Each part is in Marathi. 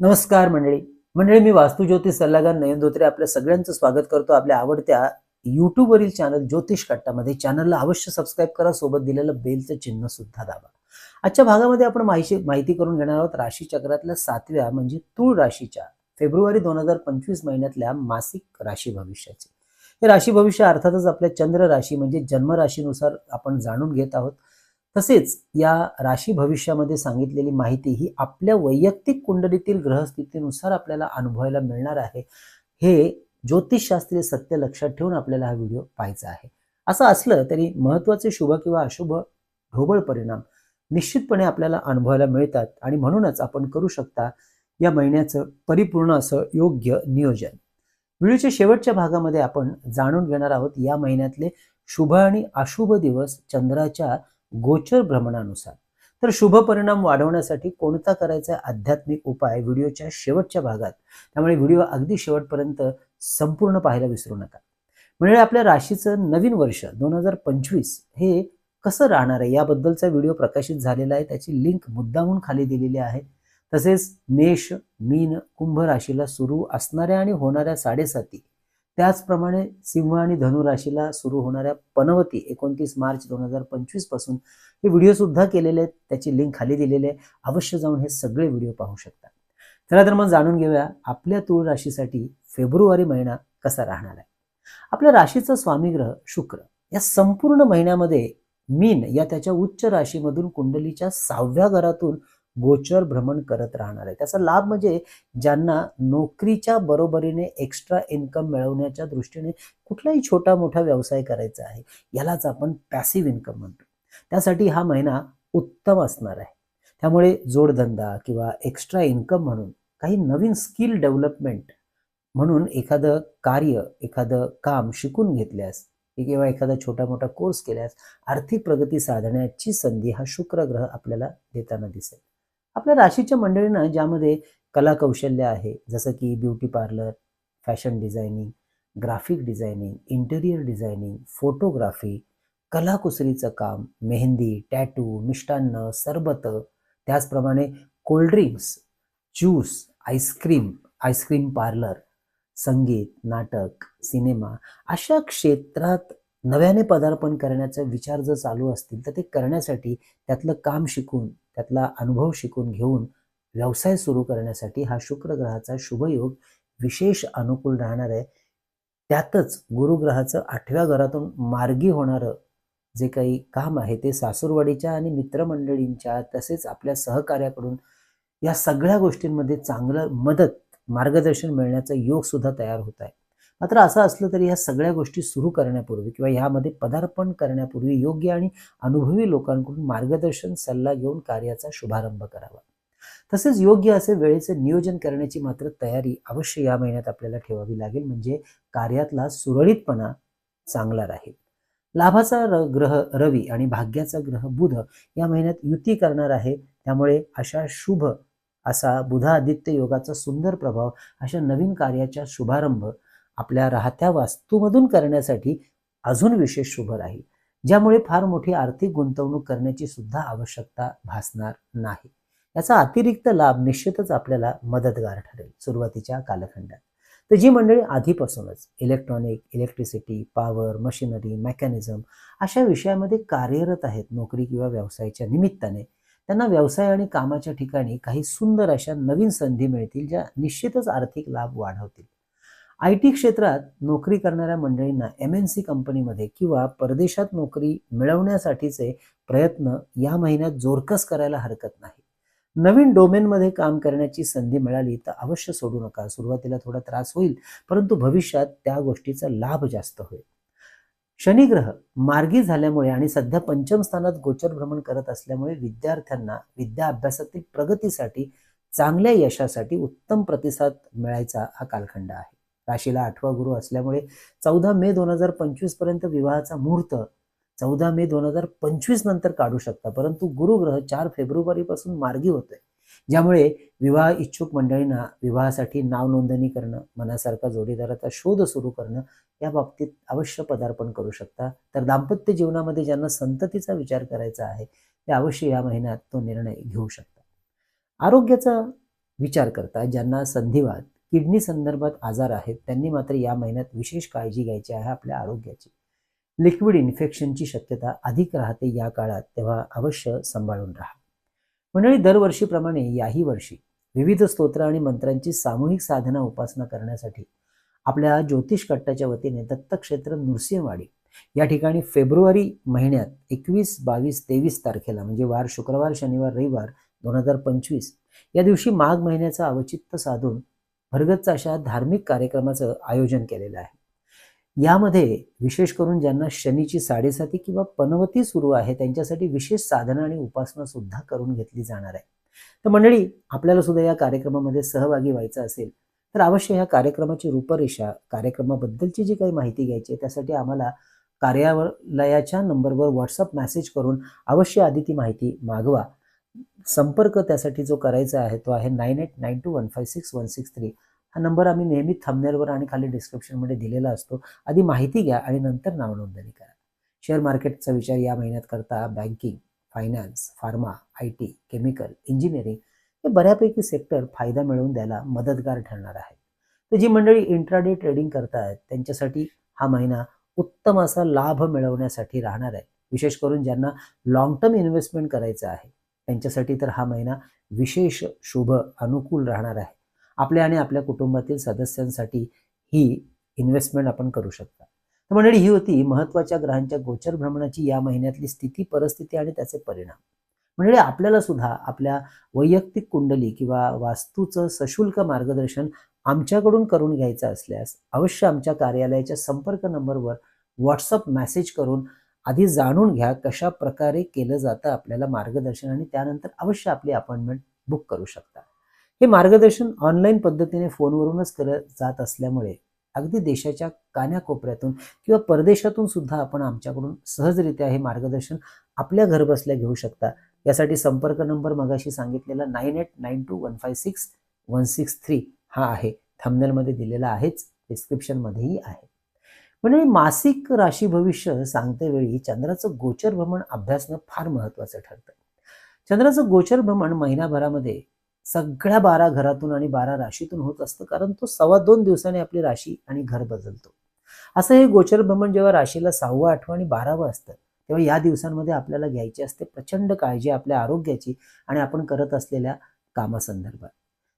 नमस्कार मंडळी. मंडळी मी वास्तुज्योतिष सल्लागार नयन धोत्रे आपल्या सगळ्यांचं स्वागत करतो आपल्या आवडत्या युट्यूबवरील चॅनल ज्योतिष कट्टामध्ये. चॅनलला अवश्य सबस्क्राईब करा सोबत दिलेलं बेलचं चिन्ह सुद्धा दाबा. आजच्या भागामध्ये आपण माहिती माहिती करून घेणार आहोत राशी चक्रातल्या सातव्या म्हणजे तूळ राशीच्या फेब्रुवारी दोन हजार पंचवीस महिन्यातल्या मासिक राशी भविष्याचे. हे राशी भविष्य अर्थातच आपल्या चंद्र राशी म्हणजे जन्मराशीनुसार आपण जाणून घेत आहोत. तसेच या राशी भविष्यामध्ये सांगितलेली माहिती ही आपल्या वैयक्तिक कुंडलीतील ग्रहस्थितीनुसार आपल्याला अनुभवायला मिळणार आहे. हे ज्योतिषशास्त्रीय सत्य लक्षात ठेवून आपल्याला हा व्हिडिओ पाहायचा आहे. असं असलं तरी महत्त्वाचे शुभ किंवा अशुभ ढोबळ परिणाम निश्चितपणे आपल्याला अनुभवायला मिळतात आणि म्हणूनच आपण करू शकता या महिन्याचं परिपूर्ण असं योग्य नियोजन. व्हिडिओच्या शेवटच्या भागामध्ये आपण जाणून घेणार आहोत या महिन्यातले शुभ आणि अशुभ दिवस चंद्राच्या गोचर भ्रमणानुसार. तर शुभ परिणाम वाढवण्यासाठी कोणता करायचा आध्यात्मिक उपाय व्हिडिओच्या शेवटच्या भागात. त्यामुळे व्हिडिओ अगदी शेवटपर्यंत संपूर्ण पाहायला विसरू नका. म्हणजे आपल्या राशीचं नवीन वर्ष दोन हजार पंचवीस हे कसं राहणार आहे? याबद्दलचा व्हिडिओ प्रकाशित झालेला आहे. त्याची लिंक मुद्दामून खाली दिलेली आहे. तसेच मेष मीन कुंभ राशीला सुरू असणाऱ्या आणि होणाऱ्या साडेसाती त्याचप्रमाणे सिंह आणि धनु राशीला सुरू होणाऱ्या पनवती एकोणतीस मार्च दोन हजार पंचवीसपासून हे व्हिडिओ सुद्धा केलेले आहेत. त्याची लिंक खाली दिलेली आहे. अवश्य जाऊन हे सगळे व्हिडिओ पाहू शकता. चला तर मग जाणून घेऊया आपल्या तूळ राशीसाठी फेब्रुवारी महिना कसा राहणार आहे. आपल्या राशीचा स्वामीग्रह शुक्र. या संपूर्ण महिन्यामध्ये मीन या त्याच्या उच्च राशीमधून कुंडलीच्या सहाव्या घरातून गोचर भ्रमण करत राहणार आहे. त्याचा लाभ म्हणजे ज्यांना नोकरीच्या बरोबरीने एक्स्ट्रा इन्कम मिळवण्याच्या दृष्टीने कुठलाही छोटा मोठा व्यवसाय करायचा आहे यालाच आपण पॅसिव्ह इन्कम म्हणतो. त्यासाठी हा महिना उत्तम असणार आहे. त्यामुळे जोडधंदा किंवा एक्स्ट्रा इन्कम म्हणून काही नवीन स्किल डेव्हलपमेंट म्हणून एखादं कार्य एखादं काम शिकून घेतल्यास किंवा एखादा छोटा मोठा कोर्स केल्यास आर्थिक प्रगती साधण्याची संधी हा शुक्र ग्रह आपल्याला देताना दिसेल. आपल्या राशीच्या मंडळींना ज्यामध्ये कला कौशल्य आहे जसं की beauty parlour fashion designing graphic designing interior designing photography कलाकुसरीचं काम मेहंदी टॅटू मिष्टान्न सरबत त्याचप्रमाणे cold drinks juice ice cream ice cream parlour संगीत नाटक सिनेमा अशा क्षेत्रात नव्याने पदार्पण करण्याचा विचार जर चालू असतील तर ते करण्यासाठी त्यातलं काम शिकून त्यातला अनुभव शिकून घेऊन व्यवसाय सुरू करण्यासाठी हा शुक्र ग्रहाचा शुभयोग विशेष अनुकूल राहणार आहे. त्यातच गुरुग्रहाचं आठव्या घरातून मार्गी होणारं जे काही काम आहे ते सासूरवाडीच्या आणि मित्रमंडळींच्या तसेच आपल्या सहकार्याकडून या सगळ्या गोष्टींमध्ये चांगलं मदत मार्गदर्शन मिळण्याचा योग सुद्धा तयार होत आहे. मात्र असं असलं तरी ह्या सगळ्या गोष्टी सुरू करण्यापूर्वी किंवा ह्यामध्ये पदार्पण करण्यापूर्वी योग्य आणि अनुभवी लोकांकडून मार्गदर्शन सल्ला घेऊन कार्याचा शुभारंभ करावा. तसेच योग्य असे वेळेचे नियोजन करण्याची मात्र तयारी अवश्य या महिन्यात आपल्याला ठेवावी लागेल. म्हणजे कार्यातला सुरळीतपणा चांगला राहील. लाभाचा र ग्रह रवी आणि भाग्याचा ग्रह बुध या महिन्यात युती करणार आहे. त्यामुळे अशा शुभ असा बुधादित्य योगाचा सुंदर प्रभाव अशा नवीन कार्याच्या शुभारंभ आपल्या राहत्या वास्तूमधून करण्यासाठी अजून विशेष शुभ राहील ज्यामुळे फार मोठी आर्थिक गुंतवणूक करण्याची सुद्धा आवश्यकता भासणार नाही. याचा अतिरिक्त लाभ निश्चितच आपल्याला मदतगार ठरेल सुरुवातीच्या कालखंडात. तर जी मंडळी आधीपासूनच electronic electricity power machinery mechanism अशा विषयामध्ये कार्यरत आहेत नोकरी किंवा व्यवसायाच्या निमित्ताने त्यांना व्यवसाय आणि कामाच्या ठिकाणी काही सुंदर अशा नवीन संधी मिळतील ज्या निश्चितच आर्थिक लाभ वाढवतील. आय टी क्षेत्रात नोकरी करणाऱ्या मंडळींना एम एन सी कंपनीमध्ये किंवा परदेशात नोकरी मिळवण्यासाठीचे प्रयत्न या महिन्यात जोरकस करायला हरकत नाही. नवीन डोमेनमध्ये काम करण्याची संधी मिळाली तर अवश्य सोडू नका. सुरुवातीला थोडा त्रास होईल परंतु भविष्यात त्या गोष्टीचा लाभ जास्त होईल. शनिग्रह मार्गी झाल्यामुळे आणि सध्या पंचम स्थानात गोचर भ्रमण करत असल्यामुळे विद्यार्थ्यांना विद्या अभ्यासातील प्रगतीसाठी चांगल्या यशासाठी उत्तम प्रतिसाद मिळायचा हा कालखंड आहे. राशीला आठवा गुरु असल्यामुळे चौदा मे दोन हजार पंचवीसपर्यंत विवाहाचा मुहूर्त चौदा मे दोन हजार पंचवीस नंतर काढू शकता. परंतु गुरुग्रह चार फेब्रुवारी पासून मार्गी होतोय. ज्यामुळे विवाह इच्छुक मंडळींना विवाहासाठी नाव नोंदणी करणं मनासारखा जोडीदाराचा शोध सुरू करणं या बाबतीत अवश्य पदार्पण करू शकता. तर दाम्पत्य जीवनामध्ये ज्यांना संततीचा विचार करायचा आहे ते अवश्य या महिन्यात तो निर्णय घेऊ शकता. आरोग्याचा विचार करता ज्यांना संधिवात किडनी संदर्भात आजार आहेत त्यांनी मात्र या महिन्यात विशेष काळजी घ्यायची आहे आपल्या आरोग्याची. लिक्विड इन्फेक्शनची शक्यता अधिक राहते या काळात तेव्हा अवश्य सांभाळून राहा. मंडळी दरवर्षीप्रमाणे याही वर्षी विविध स्तोत्र आणि मंत्रांची सामूहिक साधना उपासना करण्यासाठी आपल्या ज्योतिष कट्टाच्या वतीने दत्तक्षेत्र नृसिंहवाडी या ठिकाणी फेब्रुवारी महिन्यात एकवीस बावीस तेवीस तारखेला म्हणजे वार शुक्रवार शनिवार रविवार दोन हजार पंचवीस या दिवशी माघ महिन्याचं अवचित्त साधून भरगतचं अशा धार्मिक कार्यक्रमाचं आयोजन केलेलं आहे. यामध्ये विशेष करून ज्यांना शनीची साडेसाती किंवा पनवती सुरू आहे त्यांच्यासाठी विशेष साधना आणि उपासना सुद्धा करून घेतली जाणार आहे. तर मंडळी आपल्याला सुद्धा या कार्यक्रमामध्ये सहभागी व्हायचं असेल तर अवश्य या कार्यक्रमाची रूपरेषा कार्यक्रमाबद्दलची जी काही माहिती घ्यायची आहे त्यासाठी आम्हाला कार्यालयाच्या नंबरवर व्हॉट्सअप मेसेज करून अवश्य आधी ती माहिती मागवा. संपर्क त्यासाठी जो करायचा आहे तो आहे nine eight nine two one five six one six three. हा नंबर आम्ही नेहमी थंबनेलवर आणि खाली डिस्क्रिप्शनमध्ये दिलेला असतो. आधी माहिती घ्या आणि नंतर नाव नोंदणी करा. शेअर मार्केटचा विचार या महिन्यात करता banking finance pharma I T chemical engineering हे बऱ्यापैकी सेक्टर फायदा मिळवून द्यायला मदतगार ठरणार आहे तर जी मंडळी इंट्राडे ट्रेडिंग करतायत त्यांच्यासाठी हा महिना उत्तम असा लाभ मिळवण्यासाठी राहणार आहे विशेष करून ज्यांना लॉंग टर्म इन्व्हेस्टमेंट करायचं आहे त्यांच्यासाठी तर हा महिना विशेष शुभ अनुकूल राहणार आहे. आपल्या आणि आपल्या कुटुंबातील सदस्यांसाठी ही इन्व्हेस्टमेंट आपण करू शकता. तर मंडळी ही होती महत्त्वाच्या ग्रहांच्या गोचर भ्रमणाची या महिन्यातली स्थिती परिस्थिती आणि त्याचे परिणाम. म्हणजे आपल्याला सुद्धा आपल्या वैयक्तिक कुंडली किंवा वास्तूचं सशुल्क मार्गदर्शन आमच्याकडून करून घ्यायचं असल्यास अवश्य आमच्या कार्यालयाच्या संपर्क नंबरवर व्हॉट्सअप मेसेज करून आधी जाणून घ्या कशा प्रकारे केलं जातं आपल्याला मार्गदर्शन आणि त्यानंतर अवश्य आपली अपॉइंटमेंट बुक करू शकता. हे मार्गदर्शन ऑनलाईन पद्धतीने फोनवरूनच केलं जात असल्यामुळे अगदी देशाच्या कान्याकोपऱ्यातून किंवा परदेशातून सुद्धा आपण आमच्याकडून सहजरित्या हे मार्गदर्शन आपल्या घरबसल्या घेऊ शकता. यासाठी संपर्क नंबर मगाशी सांगितलेला nine eight nine two one five six one six three हा आहे. थंबनेलमध्ये दिलेला आहेच. डिस्क्रिप्शनमध्येही आहे. म्हणजे मासिक राशी भविष्य सांगते वेळी चंद्राचं गोचर भ्रमण अभ्यासणं फार महत्त्वाचं ठरतं. चंद्राचं गोचर भ्रमण महिनाभरामध्ये सगळ्या बारा घरातून आणि बारा राशीतून होत असतं कारण तो सव्वा दोन दिवसांनी आपली राशी आणि घर बदलतो. असं हे गोचर भ्रमण जेव्हा राशीला सहावं आठवं आणि बारावं असतं तेव्हा या दिवसांमध्ये आपल्याला घ्यायची असते प्रचंड काळजी आपल्या आरोग्याची आणि आपण करत असलेल्या कामासंदर्भात.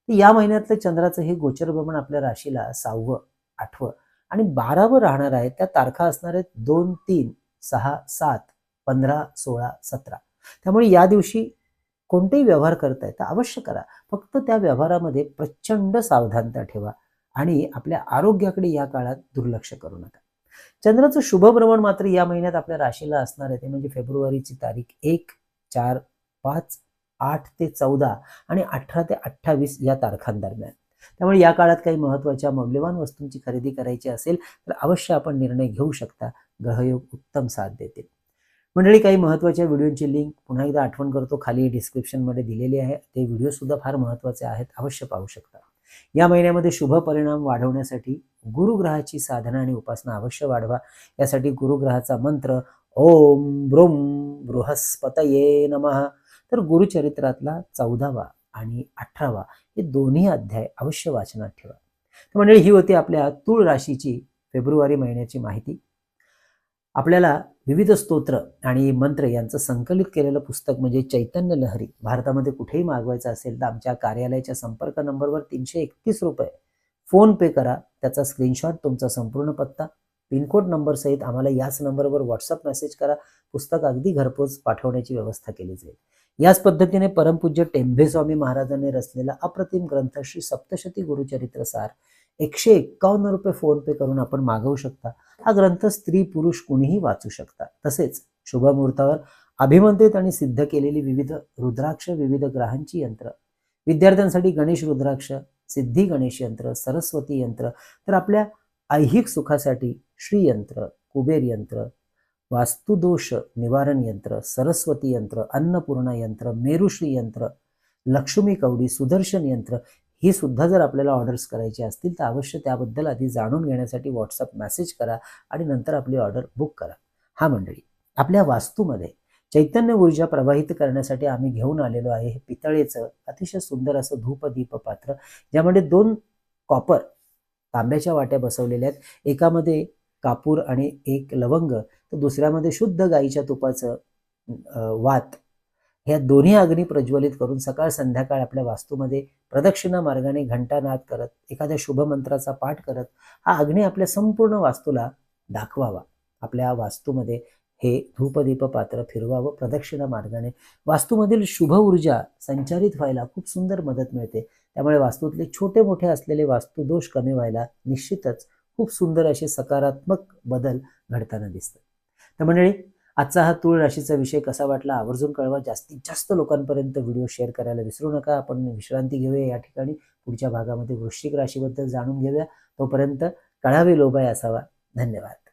या महिन्यातलं चंद्राचं हे गोचर भ्रमण आपल्या राशीला सहावं आठवं आणि बारावं राहणार आहे त्या तारखा असणार आहेत दोन तीन सहा सात पंधरा सोळा सतरा. त्यामुळे या दिवशी कोणतेही व्यवहार करताय तर अवश्य करा. फक्त त्या व्यवहारामध्ये प्रचंड सावधानता ठेवा आणि आपल्या आरोग्याकडे या काळात दुर्लक्ष करू नका. चंद्राचं शुभ भ्रमण मात्र या महिन्यात आपल्या राशीला असणार आहे ते म्हणजे फेब्रुवारीची तारीख एक चार पाच आठ ते चौदा आणि अठरा ते अठ्ठावीस या तारखांदरम्यान. त्यामुळे या काळात काही महत्त्वाच्या मौल्यवान वस्तूंची खरेदी करायची असेल तर अवश्य आपण निर्णय घेऊ शकता. ग्रहयोग उत्तम साथ देतील मंडळी काही महत्त्वाच्या व्हिडिओंची लिंक पुन्हा एकदा आठवण करतो. खाली डिस्क्रिप्शनमध्ये दिलेली आहे. ते व्हिडिओसुद्धा फार महत्त्वाचे आहेत अवश्य पाहू शकता. या महिन्यामध्ये शुभ परिणाम वाढवण्यासाठी गुरुग्रहाची साधना आणि उपासना अवश्य वाढवा. यासाठी गुरुग्रहाचा मंत्र ओम ब्रुम बृहस्पतये नमः. तर गुरुचरित्रातला चौदावा आणि अठरावा हे दोन्ही अध्याय अवश्य वाचनात ठेवा. तर मंडळी ही होती आपल्या तुळ राशीची फेब्रुवारी महिन्याची माहिती. आपल्याला विविध स्तोत्र आणि मंत्र यांचं संकलित केलेलं पुस्तक म्हणजे चैतन्य लहरी भारतामध्ये कुठेही मागवायचं असेल तर आमच्या कार्यालयाच्या संपर्क नंबरवर तीनशे एकतीस रुपये. फोन पे करा त्याचा स्क्रीनशॉट तुमचा संपूर्ण पत्ता पिनकोड नंबर सहित आम्हाला याच नंबरवर व्हॉट्सअप मेसेज करा पुस्तक अगदी घरपोच पाठवण्याची व्यवस्था केली जाईल. याच पद्धतीने परमपूज्य टेंभे स्वामी महाराजांनी रचलेला अप्रतिम ग्रंथ श्री सप्तशती गुरुचरित्र सार एकशे एक्कावन्न रुपये फोन पे करून आपण मागवू शकता. हा ग्रंथ स्त्री पुरुष कुणीही वाचू शकता. तसेच शुभमुहूर्तावर अभिमंत्रित आणि सिद्ध केलेली विविध रुद्राक्ष विविध ग्रहांची यंत्र विद्यार्थ्यांसाठी गणेश रुद्राक्ष सिद्धी गणेश यंत्र सरस्वती यंत्र तर आपल्या ऐहिक सुखासाठी श्रीयंत्र कुबेर यंत्र वास्तुदोष निवारण यंत्र सरस्वती यंत्र अन्नपूर्णा यंत्र मेरुश्री यंत्र लक्ष्मी कवडी सुदर्शन यंत्र ही सुद्धा जर आपल्याला ऑर्डर्स करायची असतील तर अवश्य त्याबद्दल आधी जाणून घेण्यासाठी व्हॉट्सअप मेसेज करा आणि नंतर आपली ऑर्डर बुक करा. हा मंडळी आपल्या वास्तूमध्ये चैतन्य ऊर्जा प्रवाहित करण्यासाठी आम्ही घेऊन आलेलो आहे हे पितळेचं अतिशय सुंदर असं धूपदीप पात्र ज्यामध्ये दोन कॉपर तांब्याच्या वाट्या बसवलेल्या आहेत. एकामध्ये कापूर आणि एक लवंग. तर दुसऱ्यामध्ये शुद्ध गाईच्या तुपाचं वात ह्या दोन्ही अग्नी प्रज्वलित करून सकाळ संध्याकाळ आपल्या वास्तूमध्ये प्रदक्षिणा मार्गाने घंटानाद करत एखाद्या शुभ मंत्राचा पाठ करत हा अग्नी आपल्या संपूर्ण वास्तूला दाखवावा. आपल्या वास्तूमध्ये हे धूपदीप पात्र फिरवावं प्रदक्षिणा मार्गाने. वास्तूमधील शुभ ऊर्जा संचारित व्हायला खूप सुंदर मदत मिळते. त्यामुळे वास्तूतले छोटे मोठे असलेले वास्तुदोष कमी व्हायला निश्चितच खूप सुंदर असे सकारात्मक बदल घडताना दिसतात. तर मंडळी आजचा हा तूळ राशीचा विषय कसा वाटला आवर्जून कळवा. जास्तीत जास्त लोकांपर्यंत व्हिडिओ शेअर करायला विसरू नका. आपण विश्रांती घेऊया या ठिकाणी. पुढच्या भागामध्ये वृश्चिक राशीबद्दल जाणून घेऊया. तोपर्यंत कळावे लोबाय असावा धन्यवाद.